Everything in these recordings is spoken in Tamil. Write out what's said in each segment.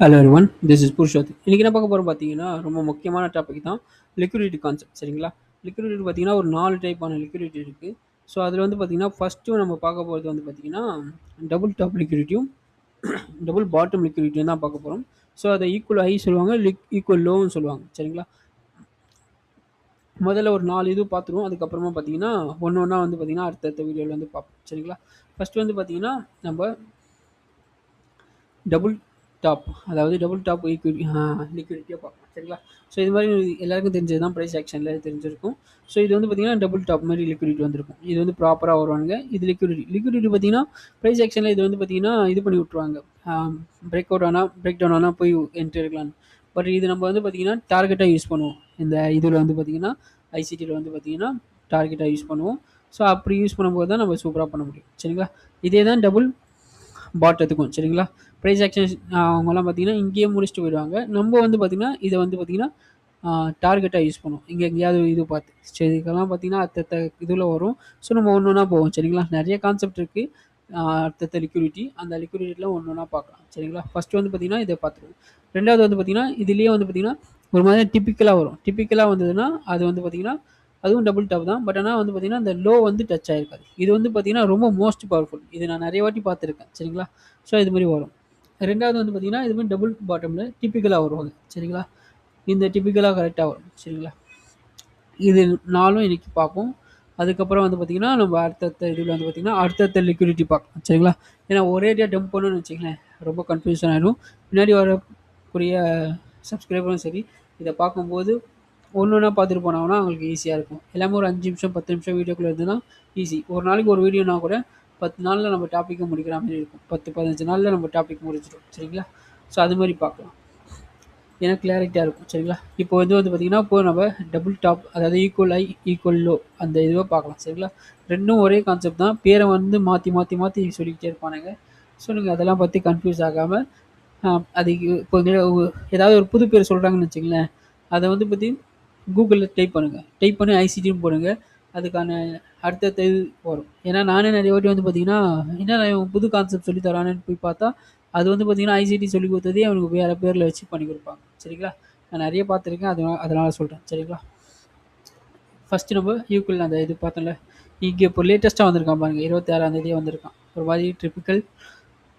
Hello one this is Purushoth இன்றைக்கி என்ன பார்க்க போகிறோம் பார்த்தீங்கன்னா ரொம்ப முக்கியமான டாபிக் தான் லிக்விடிட்டி கான்செப்ட் சரிங்களா? லிக்விடிட்டி பார்த்தீங்கன்னா ஒரு நாலு டைப்பான லிக்விடிட்டி இருக்குது ஸோ அதில் வந்து பார்த்தீங்கன்னா ஃபஸ்ட்டு நம்ம பார்க்க போகிறது வந்து பார்த்திங்கன்னா டபுள் டாப் லிக்விடிட்டியும் டபுள் பாட்டம் லிக்விடிட்டியும் தான் பார்க்க போகிறோம் ஸோ அதை ஈக்குவல் ஹை சொல்லுவாங்க லிக் ஈக்குவல் லோன்னு சொல்லுவாங்க சரிங்களா? முதல்ல ஒரு நாலு இது பார்த்துருவோம். அதுக்கப்புறமா பார்த்தீங்கன்னா ஒன்று ஒன்றா வந்து பார்த்தீங்கன்னா அடுத்தடுத்த வீடியோவில் வந்து பார்ப்போம் சரிங்களா? ஃபஸ்ட்டு வந்து பார்த்திங்கன்னா நம்ம டபுள் டாப் அதாவது டபுள் டாப் ஈக்விட்டி லிக்விடிட்டியாக பார்க்கலாம் சரிங்களா? ஸோ இது மாதிரி எல்லாருக்கும் தெரிஞ்சது தான் ப்ரைஸ் ஆக்ஷனில் தெரிஞ்சிருக்கும். ஸோ இது வந்து பார்த்திங்கன்னா டபுள் டாப் மாதிரி லிக்விடிட்டி வந்திருக்கும். இது வந்து ப்ராப்பராக வருவாங்க இது லிக்விடிட்டி லிக்விடிட்டி பார்த்தீங்கன்னா ப்ரைஸ் ஆக்ஷனில் இது வந்து பார்த்திங்கன்னா இது பண்ணி விட்ருவாங்க பிரேக் அவுட் ஆனால் பிரேக் டவுன் ஆனால் போய் என்ட்ரி எடுக்கலான்னு பட் இது நம்ம வந்து பார்த்திங்கன்னா டார்கெட்டாக யூஸ் பண்ணுவோம். இந்த இதில் வந்து பார்த்திங்கன்னா ஐசிடியில் வந்து பார்த்திங்கன்னா டார்கெட்டாக யூஸ் பண்ணுவோம். ஸோ அப்படி யூஸ் பண்ணும்போது தான் நம்ம சூப்பராக பண்ண முடியும். சரிங்களா? இதே தான் டபுள் பாட்டத்துக்கும் சரிங்களா? ப்ரைஸ் ஆக்ஷன் அவங்கெல்லாம் பார்த்தீங்கன்னா இங்கேயே முடிச்சுட்டு போயிடுவாங்க. நம்ம வந்து பார்த்திங்கன்னா இதை வந்து பார்த்திங்கன்னா டார்கெட்டாக யூஸ் பண்ணுவோம் இங்கே எங்கேயாவது இது பார்த்து சரி இதுக்கெல்லாம் பார்த்திங்கன்னா அடுத்த இதில் வரும். ஸோ நம்ம ஒன்று ஒன்றா போவோம் சரிங்களா? நிறைய கான்செப்ட் இருக்குது அடுத்த லிக்விடிட்டி அந்த லிக்விடிட்டியில் ஒன்று ஒன்றா பார்க்கலாம் சரிங்களா? ஃபஸ்ட்டு வந்து பார்த்திங்கன்னா இதை பார்த்துருவோம். ரெண்டாவது வந்து பார்த்திங்கன்னா இதுலேயே வந்து பார்த்திங்கன்னா ஒரு மாதிரி டிப்பிக்கலாக வரும். டிப்பிக்கலாக வந்ததுன்னா அது வந்து பார்த்திங்கன்னா அதுவும் டபுள் டாப் தான். பட் ஆனால் வந்து பார்த்திங்கன்னா அந்த லோ வந்து டச் ஆகிருக்காது இது வந்து பார்த்திங்கன்னா ரொம்ப மோஸ்ட் பவர்ஃபுல் இது நான் நிறைய வாட்டி பார்த்துருக்கேன். சரிங்களா? ஸோ இது மாதிரி வரும். ரெண்டாவது வந்து பார்த்திங்கன்னா இது மாதிரி டபுள் பாட்டமில் டிப்பிக்கலாக வருவாங்க சரிங்களா? இந்த டிப்பிக்கலாக கரெக்டாக வரும். சரிங்களா? இது நாளும் இன்றைக்கி பார்ப்போம். அதுக்கப்புறம் வந்து பார்த்திங்கன்னா நம்ம அடுத்தடுத்த இதில் வந்து பார்த்திங்கன்னா அடுத்தடுத்த லிக்விடிட்டி பார்க்கலாம். சரிங்களா? ஏன்னா ஒரேடியாக டம்ப் பண்ணணும்னு வச்சிங்களேன் ரொம்ப கன்ஃபியூஷன் ஆகிடும் பின்னாடி வரக்கூடிய சப்ஸ்கிரைபரும் சரி இதை பார்க்கும்போது ஒன்று ஒன்றா பார்த்துட்டு போனாங்கன்னா அவங்களுக்கு ஈஸியாக இருக்கும். எல்லாமே ஒரு அஞ்சு நிமிஷம் பத்து நிமிஷம் வீடியோக்குள்ளே இருந்ததுன்னா ஈஸி ஒரு நாளைக்கு ஒரு வீடியோனா கூட பத்து நாளில் நம்ம டாப்பிக்கை முடிக்கிற மாதிரி இருக்கும். பத்து பதினஞ்சு நாளில் நம்ம டாபிக் முடிச்சிடும் சரிங்களா? ஸோ அது மாதிரி பார்க்கலாம். ஏன்னா கிளாரிட்டியாக இருக்கும். சரிங்களா? இப்போ வந்து வந்து பார்த்திங்கன்னா இப்போ நம்ம டபுள் டாப் அதாவது ஈக்குவல் ஐ ஈக்குவல் லோ அந்த இதுவாக பார்க்கலாம். சரிங்களா? ரெண்டும் ஒரே கான்செப்ட் தான். பேரை வந்து மாற்றி மாற்றி மாற்றி சொல்லிக்கிட்டே இருப்பானுங்க. ஸோ நீங்கள் அதெல்லாம் பற்றி கன்ஃபியூஸ் ஆகாமல் அதுக்கு இப்போ ஏதாவது ஒரு புது பேர் சொல்கிறாங்கன்னு வச்சுங்களேன் அதை வந்து பற்றி கூகுளில் டைப் பண்ணுங்கள் டைப் பண்ணி ஐசிடின்னு போடுங்க. அதுக்கான அடுத்தடுத்த இது வரும். ஏன்னா நானே நிறைய வாட்டி வந்து பார்த்தீங்கன்னா என்ன நான் புது கான்செப்ட் சொல்லி தரானேன்னு போய் பார்த்தா அது வந்து பார்த்தீங்கன்னா ஐசிடி சொல்லி கொடுத்ததே அவனுக்கு வேறு பேரில் வச்சு பண்ணி கொடுப்பாங்க. சரிங்களா? நான் நிறைய பார்த்துருக்கேன். அதனால் அதனால் சொல்கிறேன் சரிங்களா? ஃபஸ்ட்டு நம்ம யூக்குள் அந்த இது பார்த்தோம்ல. இங்கே இப்போ லேட்டஸ்ட்டாக வந்திருக்கான் பாருங்கள் இருபத்தாறாந்தேதியே வந்திருக்கான். ஒரு மாதிரி ட்ரிப்பிக்கல்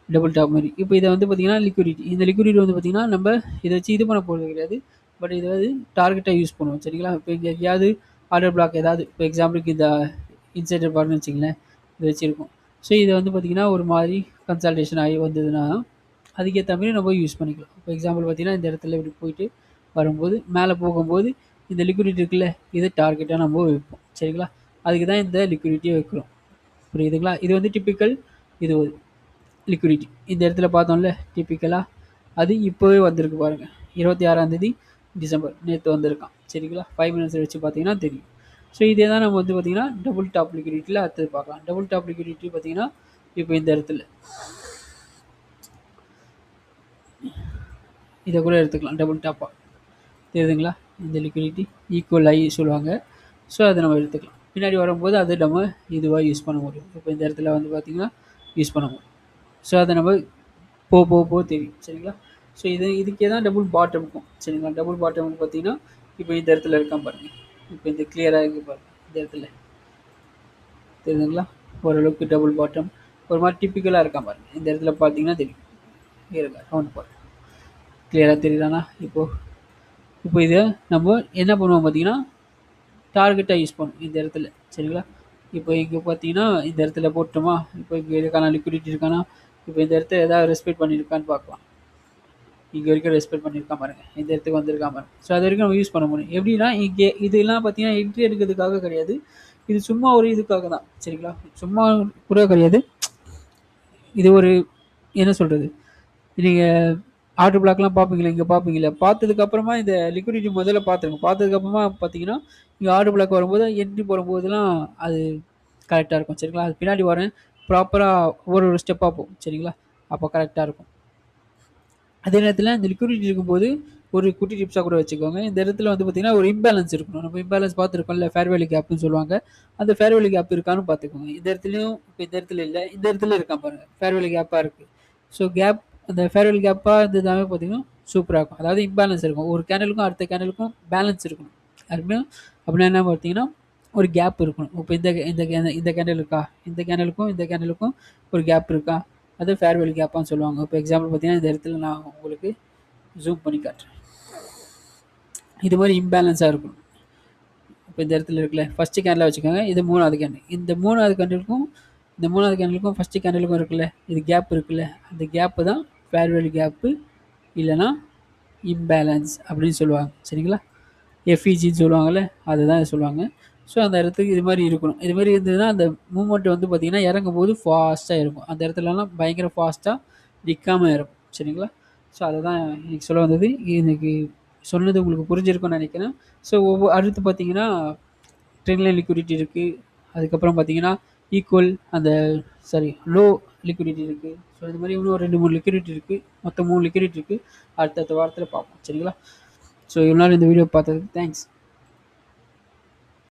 டபுள் டாப் மாதிரி. இப்போ இதை வந்து பார்த்திங்கன்னா லிக்விடிட்டி இந்த லிக்விடிட்டி வந்து பார்த்திங்கன்னா நம்ம இதை வச்சு இது பண்ண போகிறது கிடையாது. பட் இது வந்து டார்கெட்டாக யூஸ் பண்ணுவோம். சரிங்களா? இப்போ இங்கே எங்கேயாவது ஆர்டர் பிளாக் ஏதாவது இப்போ எக்ஸாம்பிளுக்கு இந்த இன்சைடர் பார்னு வச்சிங்களேன் இது வச்சுருக்கோம். ஸோ இதை வந்து பார்த்திங்கன்னா ஒரு மாதிரி கன்சல்டேஷன் ஆகி வந்ததுன்னா அதுக்கேற்ற மாதிரி நம்ம யூஸ் பண்ணிக்கலாம். இப்போ எக்ஸாம்பிள் பார்த்திங்கன்னா இந்த இடத்துல இப்படி போயிட்டு வரும்போது மேலே போகும்போது இந்த லிக்விடிட்டி இருக்குல்ல இதை டார்கெட்டாக நம்ம வைப்போம். சரிங்களா? அதுக்கு தான் இந்த லிக்விடிட்டியை வைக்கிறோம். புரியுதுங்களா? இது வந்து டிப்பிக்கல் இது லிக்விடிட்டி இந்த இடத்துல பார்த்தோம்ல டிப்பிக்கலாக அது இப்போவே வந்திருக்கு பாருங்கள் இருபத்தி ஆறாந்தேதி டிசம்பர் நேற்று வந்திருக்கான். சரிங்களா? ஃபைவ் மினிட்ஸ் வச்சு பார்த்தீங்கன்னா தெரியும். ஸோ இதே தான் நம்ம வந்து பார்த்திங்கன்னா டபுள் டாப் லிக்விடிட்டியில் அடுத்தது பார்க்கலாம். டபுள் டாப் லிக்விடிட்டி பார்த்திங்கன்னா இப்போ இந்த இடத்துல. இதை கூட எடுத்துக்கலாம். டபுள் டாப்பாக தெரியுதுங்களா? இந்த லிக்விடிட்டி ஈக்குவல் ஆகி சொல்லுவாங்க. ஸோ அதை நம்ம எடுத்துக்கலாம். பின்னாடி வரும்போது அதை நம்ம இதுவாக யூஸ் பண்ண முடியும். இப்போ இந்த இடத்துல வந்து பார்த்திங்கன்னா யூஸ் பண்ண முடியும். ஸோ அதை நம்ம போ போ போ தெரியும். சரிங்களா? ஸோ இது இதுக்கே தான் டபுள் பாட்டம் இருக்கும். சரிங்களா? டபுள் பாட்டம் பார்த்தீங்கன்னா இப்போ இந்த இடத்துல இருக்கான் பாருங்கள் இப்போ இந்த கிளியராக இருக்குது பாருங்கள் இந்த இடத்துல. தெரியுதுங்களா? ஓரளவுக்கு டபுள் பாட்டம் ஒரு மாதிரி டிப்பிக்கலாக இருக்கான் பாருங்கள் இந்த இடத்துல பார்த்தீங்கன்னா தெரியும். இருக்கா ரவுண்ட் பாருங்கள் கிளியராக தெரியுதாண்ணா? இப்போது இப்போ இதை நம்ம என்ன பண்ணுவோம் பார்த்தீங்கன்னா டார்கெட்டாக யூஸ் பண்ணுவோம் இந்த இடத்துல. சரிங்களா? இப்போ இங்கே பார்த்தீங்கன்னா இந்த இடத்துல போட்டோமா? இப்போ இங்கே இருக்கானா? லிக்விடிட்டி இருக்கானா? இப்போ இந்த இடத்துல எதாவது ரெஸ்பெக்ட் பண்ணியிருக்கான்னு பார்க்கலாம். இங்கே வரைக்கும் ரெஸ்பெக்ட் பண்ணியிருக்கா பாருங்க. இந்த இடத்துக்கு வந்திருக்கா பாருங்க. ஸோ அது வரைக்கும் நம்ம யூஸ் பண்ண முடியும். எப்படின்னா இங்கே இதெல்லாம் பார்த்தீங்கன்னா என்ட்ரி எடுக்கிறதுக்காக கிடையாது. இது சும்மா ஒரு இதுக்காக தான். சரிங்களா? சும்மா கூட கிடையாது. இது ஒரு என்ன சொல்கிறது நீங்கள் ஆர்டர் பிளாக்லாம் பார்ப்பீங்களா? இங்கே பார்ப்பீங்களா? பார்த்ததுக்கப்புறமா இந்த லிக்விடிட்டி முதல்ல பார்த்துருங்க. பார்த்ததுக்கப்புறமா பார்த்தீங்கன்னா இங்கே ஆர்டர் பிளாக் வரும்போது என்ட்ரி போடும்போதெல்லாம் அது கரெக்டாக இருக்கும். சரிங்களா? அது பின்னாடி வரேன் ப்ராப்பராக ஒரு ஒரு ஸ்டெப்பாக போகும். சரிங்களா? அப்போ கரெக்டாக இருக்கும். அதே நேரத்தில் அந்த லிக்விடிட்டி இருக்கும்போது ஒரு குட்டி டிப்ஸாக கூட வச்சுக்கோங்க. இந்த இடத்துல வந்து பார்த்திங்கன்னா ஒரு இம்பேலன்ஸ் இருக்கணும். நம்ம இம்பேலன்ஸ் பார்த்துருக்கோம்ல ஃபேர்வேலி கேப்னு சொல்லுவாங்க. அந்த ஃபேர்வேலி கேப் இருக்கான்னு பார்த்துக்கோங்க. இந்த இடத்துலையும் இப்போ இந்த இடத்துல இல்லை இந்த இடத்துல இருக்கான் பாருங்கள் ஃபேர்வேலி கேப்பாக இருக்குது ஸோ கேப் அந்த ஃபேர்வெல் கேப்பாக இருந்ததாகவே பார்த்தீங்கன்னா சூப்பராக இருக்கும். அதாவது இம்பேலன்ஸ் இருக்கும். ஒரு கேண்டலுக்கும் அடுத்த கேண்டலுக்கும் பேலன்ஸ் இருக்கணும். அப்படின்னா அப்படின்னா என்ன பார்த்தீங்கன்னா ஒரு கேப் இருக்கணும். இப்போ இந்த இந்த இந்த- இந்த கேண்டல் இருக்கா? இந்த கேண்டலுக்கும் இந்த கேண்டலுக்கும் ஒரு கேப் இருக்கா? அது ஃபேர்வெல் கேப்பான்னு சொல்லுவாங்க. இப்போ எக்ஸாம்பிள் பார்த்தீங்கன்னா இந்த இடத்துல நான் உங்களுக்கு ஜூம் பண்ணி காட்டுறேன். இது மாதிரி இம்பேலன்ஸாக இருக்கும் இப்போ இந்த இடத்துல இருக்குல்ல ஃபஸ்ட்டு கேண்டில் வச்சுக்கோங்க இது மூணாவது கேண்டில் இந்த மூணாவது கேண்டலுக்கும் இந்த மூணாவது கேண்டலுக்கும் ஃபஸ்ட்டு கேண்டலுக்கும் இருக்குல்ல இது கேப் இருக்குல்ல அந்த கேப்பு தான் ஃபேர்வெல் கேப்பு இல்லைன்னா இம்பேலன்ஸ் அப்படின்னு சொல்லுவாங்க. சரிங்களா? எஃப்இஜின்னு சொல்லுவாங்கள்ல அதுதான் சொல்லுவாங்க. ஸோ அந்த இடத்துக்கு இது மாதிரி இருக்கணும். இது மாதிரி இருந்ததுன்னா அந்த மூமெண்ட் வந்து பார்த்திங்கன்னா இறங்கும் போது ஃபாஸ்ட்டாக இருக்கும். அந்த இடத்துலலாம் பயங்கர ஃபாஸ்ட்டாக நிற்காமல் இருக்கும். சரிங்களா? ஸோ அதை தான் எனக்கு சொல்ல வந்தது. எனக்கு சொன்னது உங்களுக்கு புரிஞ்சிருக்கும்னு நினைக்கிறேன். ஸோ ஒவ்வொரு அடுத்து பார்த்தீங்கன்னா ட்ரெயின்ல லிக்விடிட்டி இருக்குது அதுக்கப்புறம் பார்த்தீங்கன்னா ஈக்குவல் அந்த சாரி லோ லிக்விடிட்டி இருக்குது ஸோ இது மாதிரி இன்னும் ஒரு ரெண்டு மூணு லிக்விடிட்டி இருக்குது மொத்தம் மூணு லிக்விடிட்டி இருக்குது அடுத்தடுத்த வாரத்தில் பார்ப்போம். சரிங்களா? ஸோ இவ்வளோ நாள் இந்த வீடியோ பார்த்ததுக்கு தேங்க்ஸ்